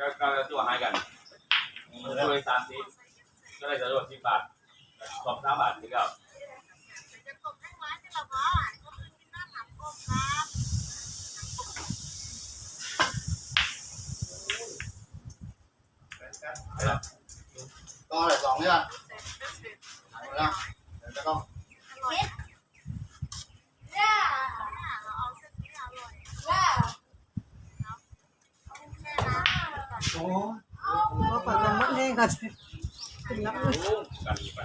ก็ก็ตัวใหายกันก็เลยสามสิบก็เลยจะโดนสิบบาทสองสามบาทนี่ก็จะตกให้ไว้ที่เราว่าก็คือที่หน้าหนักกบครับก็อะไรสองเนี่ยหายไปแล้วเดี๋ยวจะต้อง อร่อยเราเอาเส้นนี้อร่อยแม่นะ โอ้ว่าเปิดกันมดแห้งก่อนกินแล้วโอ้กันดีไป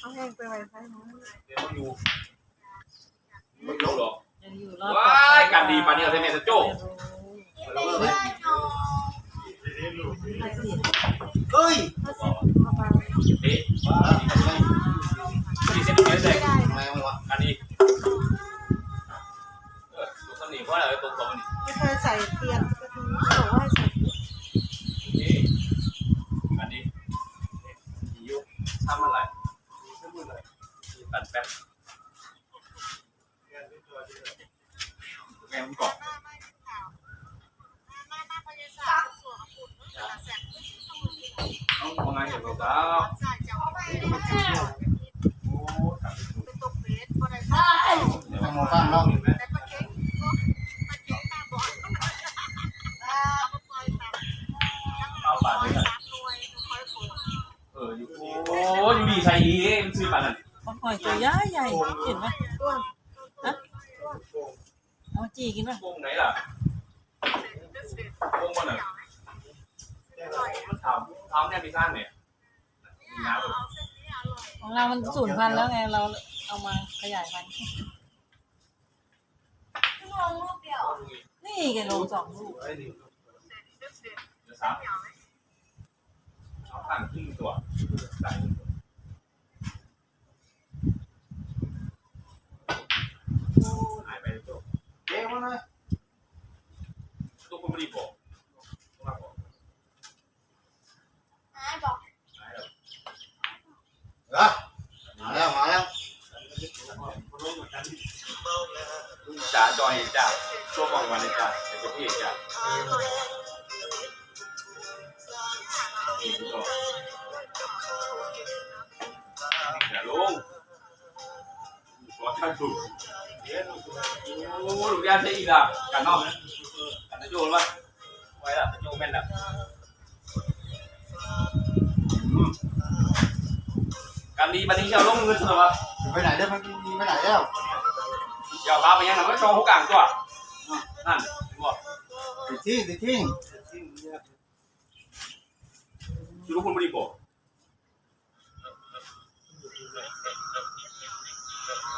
เอาแห้งไปไว้ใช่ไหมเดี๋ยวอยู่ไม่ ทำอะไรตัดแป๊บแม่ผมกรอบหน้าไม่ขาวหน้าหน้าพยาศาสตร์สวนขุ่นแสบขึ้นต้องมือต้องมองไงอย่างเราเจ้าใส่จะเอาไปไม่ใช่โอ้ตัดเป็นตกเบสก็ได้ใช่ทำโมฟังเนาะ แต่ปลาเค็งก็ปลาเค็งตาบอดเอาไปปล่อยแบบเอาบาทเลยนะรวยค่อยฝูง เอออยู่โอ้อยู่ดีใส่อีมันซื้อปานนั้นเขาหอยตัวใหญ่ใหญ่เห็นไหมตัวฮะเอาจีกินไหมวงไหนล่ะวงบนไหนมันถามถามเนี่ยพี่สร้างเนี่ยน้ำเอาเส้นนี้อร่อยของเรามันสูญพันธุ์แล้วไง เราเอามาขยายพันธุ์ชั่วโมงลูกเดียว นี่แกโลสองลูกเดี๋ยวสามเอาผ่านครึ่งตัวใส่หายไปจบ เจ๊มาเลย ตัวคุณ ไม่ได้บอกว่าบอกหายบอกหายแล้วเหรอมาแล้วมาแล้วจ่าจอยจ่าช่วงบางวันเลยจ่าเป็นประเภทจ่าอร่อยอีกตัวอย่าลงขอท่านถูกโอ้ลูกยาใช่อีกอะกันนอกนะกันจะ โยนป่ะไว้ละจะโยนแม่นละการดีบันนี้จะลงเงินเท่าไหร่ไปไหนได้มันมีไปไหนแล้วเดี๋ยวพาไปยังหนังก็จองหัวกลางตัวนั่นบอกติดทิ้งติดทิ้งคือลูกคุณบริโภค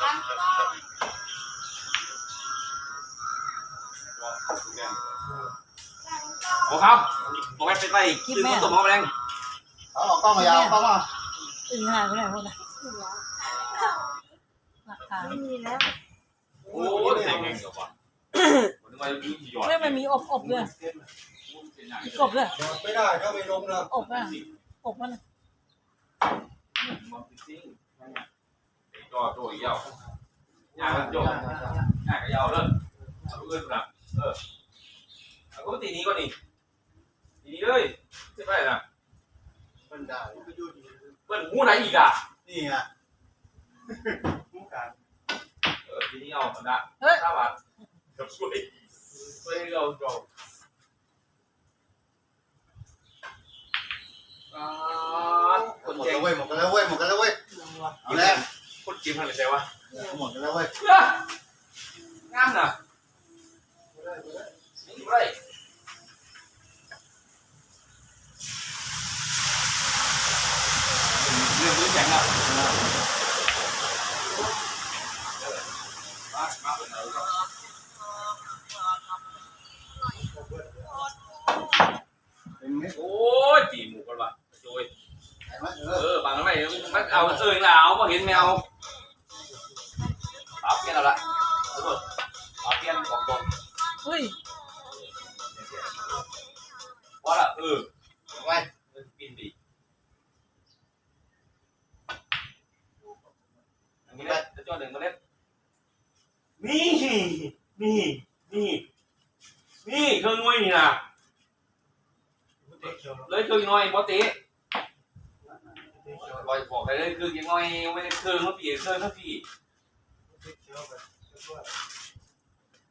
กันก็ โอ้ครับบอกให้ไปไปขึ้นต้นตัวมะแรงเอาออกกล้องมายาวกล้องมาอึ่งหายไปไหนหมดนะหลักฐานไม่มีแล้วโอ้ยเจ๋งเองเดี๋ยวก่อนวันนี้มาดูที่ยอดไม่มันมีอบอบด้วยมีกบด้วยไม่ได้ถ้าไม่ลงนะอบอะอบมันก็ตัวเยาหน้าก็โยกหน้าก็ยาวเลยเอาเงินนะ เออเอาก็ตีนี้ก็นี่ตีนี้เลยใช่ไหมนะมันได้เปิ้ลหูไหนอีกอะนี่ไงเออทีนี้เอาคนละห้าบาทกับช่วยช่วยเราจบอ่าคนหมดเจ๋งแล้วเว้ยหมดกันแล้วเว้ยหมดกันแล้วเว้ยเอาแล้วคนเจ๋งทำอะไรใช่วะหมดกันแล้วเว้ยงามนะ นี่ ไม่ได้เครื่องเขาปีเครื่องเขาปี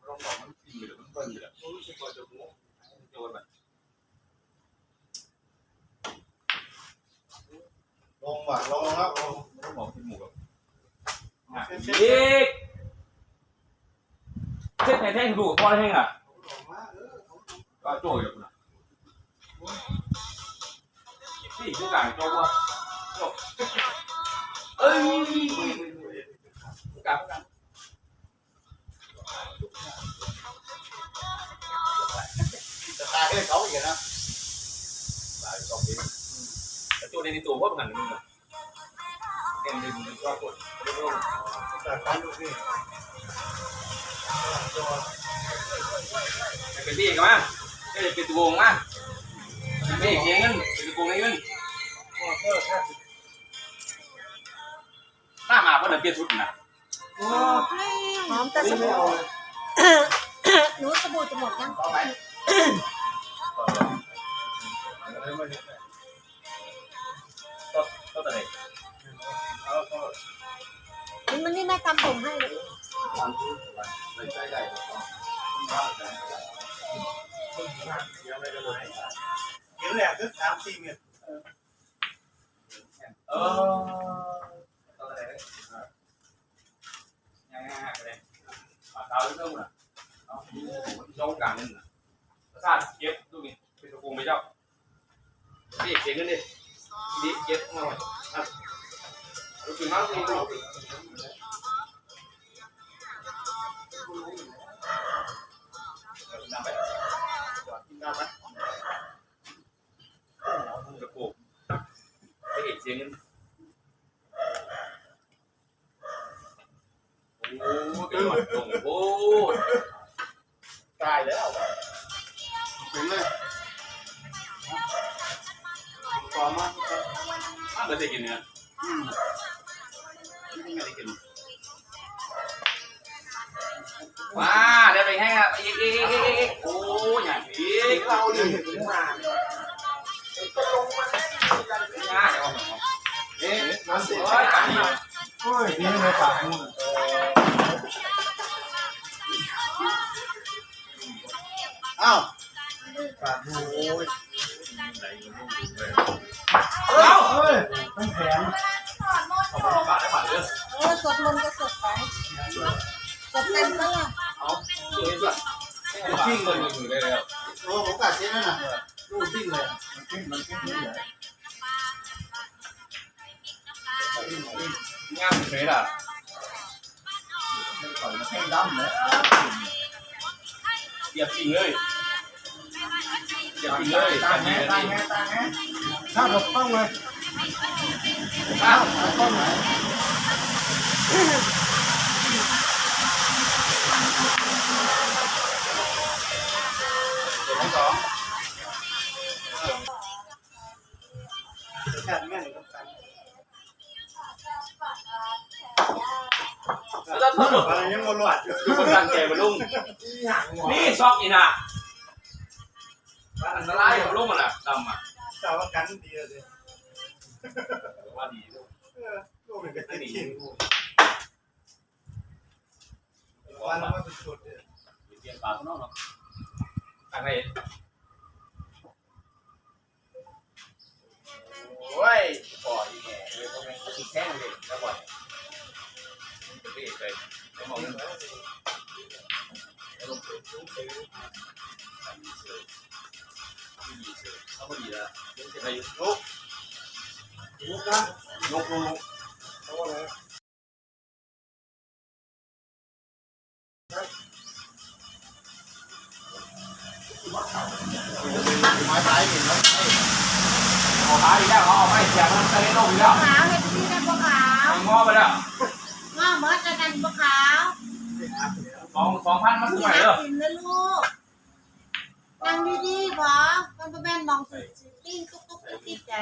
ต้องบอกมันปีหรือมันเปิ้ลอยู่แล้วโยนไปลงว่ะลงแล้วลงต้องบอกที่หมูแบบอีกเช็ดแท่งดูพอแท่งอะก็โจยแล้วนะที่ผู้การโจวะโจ เอ้ยผู้การผู้การจะตายให้เขาอีกนะหลายสองปีแต่ตัวในตัวว่ามันมึงอะเอ็นดึงมันก็กดแต่การดูนี่เป็นพี่กันมั้ยก็จะเป็นตัววงมั้ยเป็นพี่เสียเงินเป็นตัววงเงินหน้ามาเพื่อเปลี่ยนชุดนะหอมแต่สบู่หนูสบู่จะหมดยังต่อไปก็แต่ไหนนี่มันนี่แม่ทำผมให้เลยใช่ใช่เดี๋ยวแหละก็สามสี่เมตรเออ ก็แต่ไหนยังไงฮะเลยปากเท้าเรื่องน่ะเอาโยงกันนั่นน่ะประสาทเก็บดูนี่เป็ เราเนี่ยเห็นมาก็ลงมาง่ายเอาหน่อยเอ๊ะน้ำเสียโอ้ยตัดหน่อยโอ้ยนี่ในป่ามึงอ้าวป่าดูโอ้ยเอาเฮ้ยตั้งแขนเอาไปบาทได้บาทเลยเออสดลมก็สดไปสดเต็มแล้วล่ะ ทิ้งเลยมันขึ้นมันขึ้นนี่แหละงามเลยล่ะปล่อยมันแค่ดำเลยอย่าทิ้งเลยอย่าทิ้งเลยตาแง่ตาแง่ตาแง่ถ้าเราต้องเลยอ้าวต้องไหน แค่แม่งก็ตันแล้วถ้าหลุดอะไรยังมาลอดอยู่ดูคนตั้งใจมาลุงนี่ชอบอีน่ะอันตรายของลุงมันอะดำอะแต่ว่ากันดีเลยว่าดีลูกลูกมันก็ติดขิงวันมันสุดเลยเรียนปากน้องเนาะอะไร อ้ยปล่อยแง่เลยเพราะมันติดแข้งเลยแล้วบ่อยจะรีบไปไม่มองนั่นลงไปลงไปดีเสือดีเสือเขาไม่ดีแล้วยังจะไปยุลูกลูกนะยกลงเขาอะไรไม้ตายเห็นไหม เอขาอีกแล้วเขาเอาไม่แข็งมันจะได้ลงอีกแล้วขาวเห็นที่ได้บัวขาวงอไปแล้วงอเมื่อจะกันบัวขาวสองสองพันมันที่ใหม่รัเด้อกินนะลูกนั่งดีๆพอมันเป็นแม่นมองสิติ้งตุ๊กตุ๊กตุ๊กติ๊กแจ๊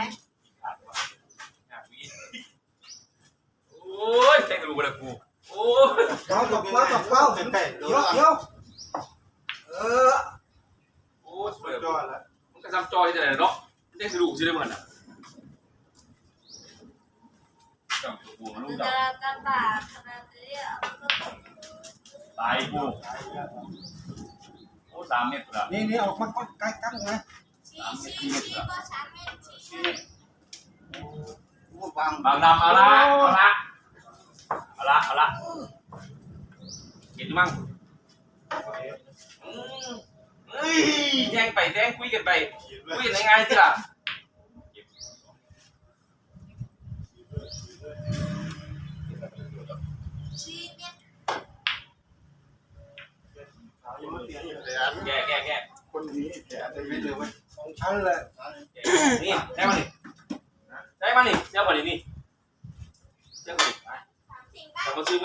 โอ้ยแข่งกระดูกเลยกูโอ้ยเราตกเป้าตกเป้าเดี๋ยวเดี๋ยวเออโอ้ยสวยยอดแล้วมันก็สทำจอยแต่ไหนเนาะ ได้สรุปใช่ไหมมันอะจับตัวมันลูกจับจะกันบาขนาดนี้อะตายกูโอ้สามเมตรละนี่นี่ออกมาใกล้กันไงชี้ชี้ชี้ก็ช้างเม็ดชี้ชี้โอ้ฟังบางดำเอาละเอาละเอาละเอาละเห็นมั้งอืมเฮ้ยแจ้งไปแจ้งคุยกันไป คุยกันยังไงสิล่ะชี้เม็ดแก่แก่แก่คนนี้แกเป็นไม่เลยเว้ยสองชั้นเลยนี่ได้มาดิได้มาดิเจ้ามาดินี่เจ้ามาดิสามสิ่งบ้าแต่มาซื้อ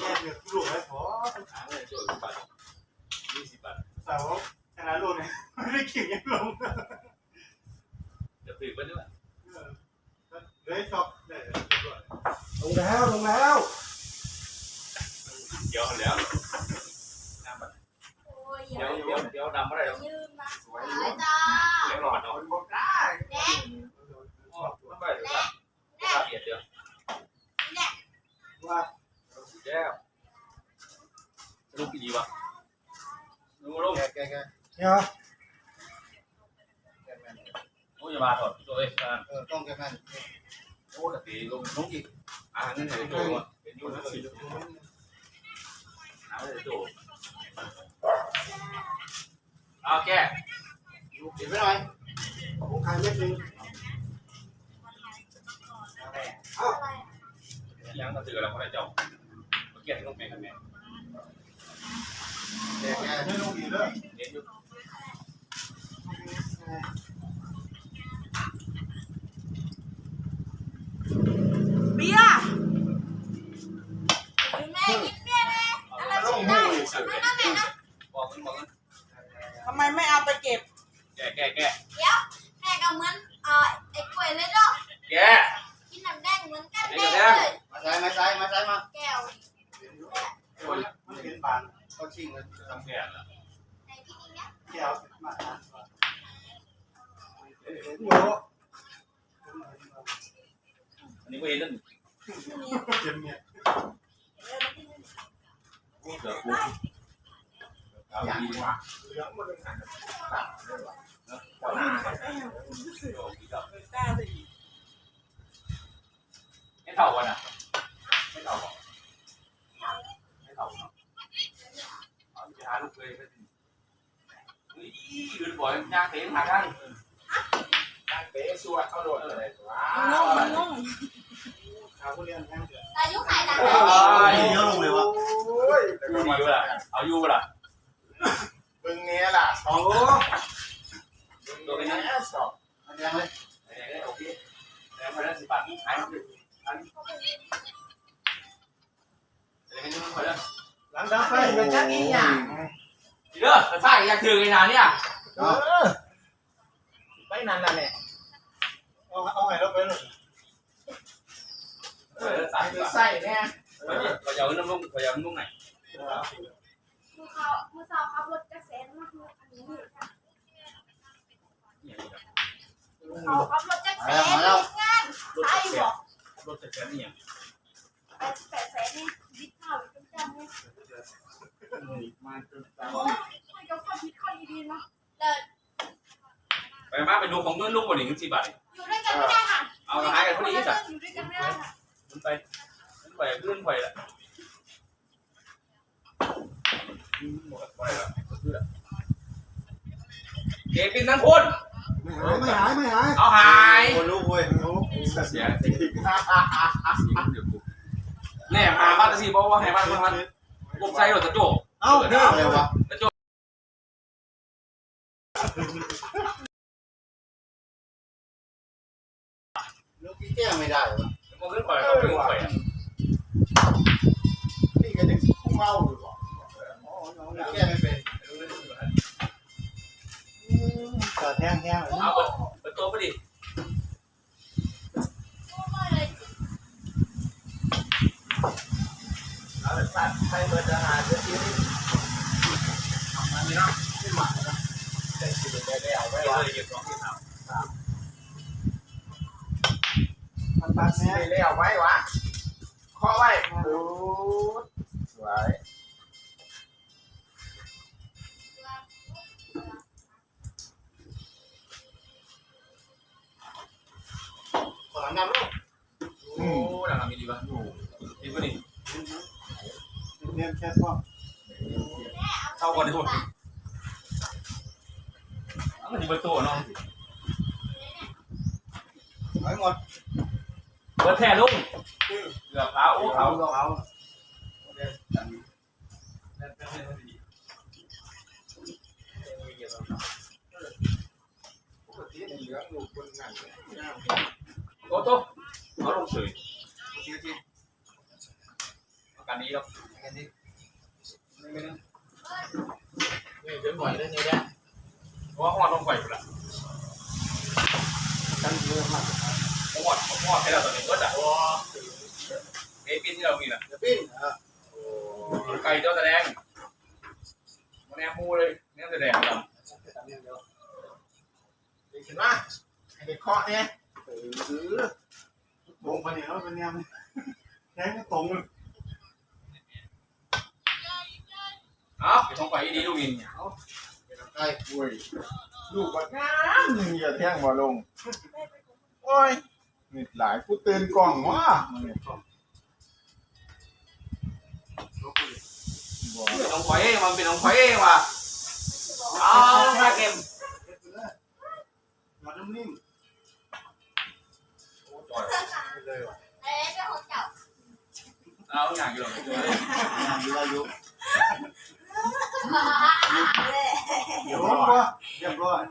แต่ซื้อบ่งามซื้อมาอยู่แม่เดือดลูกให้พอหาเงินช่วยกันไปยี่สิบบาทสาวขนาดลูกเนี่ยไม่ได้ขิงยังลงเดี๋ยวซื้อไปด้วยเลยชอบได้ลงแล้วลงแล้วเดี๋ยวแล้วน้ำมันโอ้ยเดี๋ยวเดี๋ยวเดี๋ยวดำอะไรหรอกยืมมาสวยจ้า ดูลงแกแกแกเนี่ยแกแมนโอ้ยมาถอดตัวเองอ่ ทำไมไม่เอาไปเก็บ แก่แก่แก่เดี๋ยวแม่ก็เหมือนเอ่อไอ้กล้วยเลยเนาะแก่กินน้ำแดงเหมือนกันแม่เลยมาใส่มาใส่มาใส่มาแก้วโอ้ยมันเห็นบานเขาชิงเลยทำแก่ละในที่นี้เนี่ยแก้วมาโอ้อันนี้ก็เห็นนั่นเจ็บเนี่ยเสือกูเอาดีว่ะเหลื องหมดเลยกล้าสิไม่เท่ากันอะไม่เท่าไม่เท่าเนาะเอาไปหาลูกเลยไปสิอุ้ยยืนบ่อยย่างเตะหากันย่างเตะชัวร์เข้าโดดเลยว้างงงขาผู้เรียนแห้งเดือดอายุไข่ต่างโอ้กันยเยอะลงเลยวะโอ้ยอยู่ดีป่ะเอาอยู่ป่ะเบิ่งเนี้ย ล่ะโอ้ตัวนี้นะสอบมาแดงเลยโอเคแล้วพอได้สิบบาทขายมันเลยอันนี้อะไรกันนี่มันพอแล้วหลังดับไฟเป็นจักอีหยัง เด้อายอยากถือไอ้นานเนี่ยเออไปนานๆเนี่ยเอาเอาไงเราไปเลยเออสายใส่เนี่ยเราจะเอาน้ำนุ่มเราจะเอาน้ำนุ่มไหนมือเขามือสาวขับรถกรแสมากเลยอันนี้ค่ะเขาขับรถกรแสนรถใช่เสีบยอกรถเสียนี่ยังแปดแปดแสนนี่วิดเท่าเป็นจังเลยมาจนโอ้ยคุยกับคนพิดข้อดีๆเนาะเดินไปมาไปดูของเงินลูกคนหนึ่งสี่บาท อยู่ด้วยกันไม่ได้ค่ะ เอาหายกันพอดีจ้ะ อยู่ด้วยกันไม่ได้ค่ะ มันไปมันไปขึ้นไปละหมดไปละเก็บเป็นทั้งคน ไม่หายไม่หายไม่หาย เอาหาย คนรู้เว้ย โอ้ เสีย แน่หาบ้านสิบอกว่าให้บ้านมันกบใจหรอตะโจเอ้าเรื่องอะไรวะตะโจลูกพี่แก้ไม่ได้วะมันขึ้นไปเอาไปไปนี่ก็ยังคุ้มเมาหรือยู่บ่แก้ไม่เป็นเกิดแห้งแห้งเอาเปิดตัวไปดิ เอาไปตัดให้เบิดอาหารเดี๋ยวทีนี้นี่ไม่หมานะแต่สิได้ได้เอาไว้เก็บว่าเลยเก็บสองที่สามมันตัดแน่ได้เอาไว้วะเคาไว้ดูสวยขอน้ำลูกโอ้ดังมีดีป่ะดี ป่ะนี่เนียนแค่พ่อเข้าก่อนดิทุกมันดีประตูเนาะไว้หมดเบิร์ดแท้ลุงเกือบเท้าโอ้เท้าเอาเอาปกติเหลืองอยู่บนนั่นโต๊ะโต๊ะเอาลงเฉยอา การนี้ครับนี่เป็นบ่อยได้นี่แหละเพราะว่าห้องต้องไฟอยู่ละกันเยอะมากห้องห้องให้เราตอนนี้ก็จะเอปินที่เรามีน่ะเดี๋ยวปิ้นเออไก่เจ้าแสดงมันแนมมูเลยเนี่ยแสดงครับเห็นไหมไอ้เด็กเคาะเนี่ยเออวงไปเนี่ยแล้วเป็นยังแทงตรงเลย อ้าวต้องไฟดีลูกมินใกล้อุ้ยลูกบัดงามหนึ่งอย่าแทงบ่ลง โอ้ยนี่หลายผู้ตื่นกล่องว่ะมันเนี่ยบ่เป็นน้องไฟมันเป็นน้องไฟว่ะเอาถ้าเกมยอดนิ่มเลยว่ะเอาอย่างอยู่หรอกงานวิทยุๆเดี๋ยวร้อนวะ เรียบร้อยเรียบร้อย